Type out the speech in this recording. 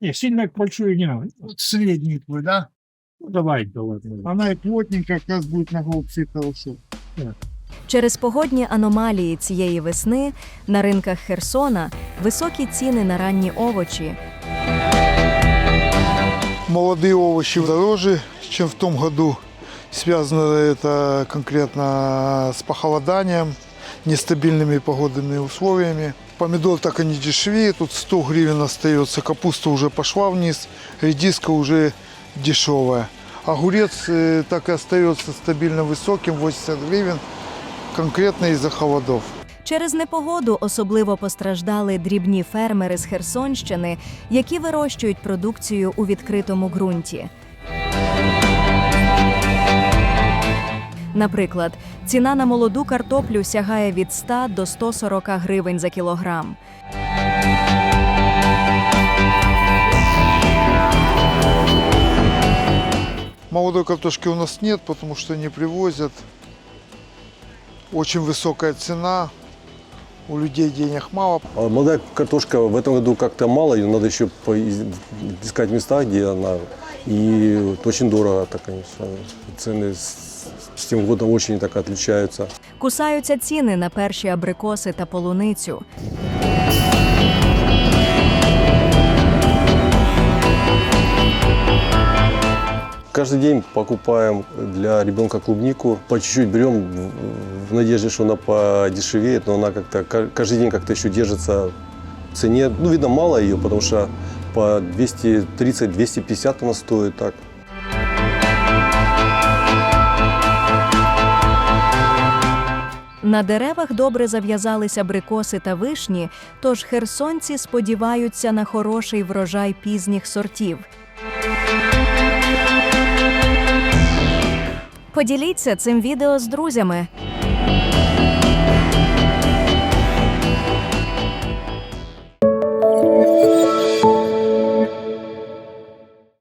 Не, сильно большую не надо. Вот средний твой, да? Ну, давай, давай. давай. Она и плотненькая, как раз будет на голубцы хорошо. Через погодні аномалії цієї весни на ринках Херсона високі ціни на ранні овочі, Молодые овощи дороже, чем в том году. Связано это конкретно с похолоданием, нестабильными погодными условиями. Помидор так и не дешевеет, тут 100 гривен остается, капуста уже пошла вниз, редиска уже дешевая. Огурец э, так и остается стабильно высоким, 80 гривен, конкретно из-за холодов. Через непогоду особливо постраждали дрібні фермери з Херсонщини, які вирощують продукцію у відкритому ґрунті. Наприклад, ціна на молоду картоплю сягає від 100 до 140 гривень за кілограм. Молодой картошки у нас нет, потому что не привозят. Очень высокая цена, у людей денег мало. А молодая картошка в этом году как-то мало, ее надо еще поис- искать места, где она. И вот очень дорого, так, конечно. Цены с, тем годом очень так отличаются. Кусаються ціни на перші абрикоси та полуницю. Каждый день покупаем для ребенка клубнику. По чуть-чуть берем в- надежде, что она подешевеет, но она как-то ка- каждый день как-то еще держится в цене. Ну, видно, мало ее, потому что по 230-250 она стоит так. На деревах добре зав'язалися брикоси та вишні, тож херсонці сподіваються на хороший врожай пізніх сортів. Поділіться цим відео з друзями.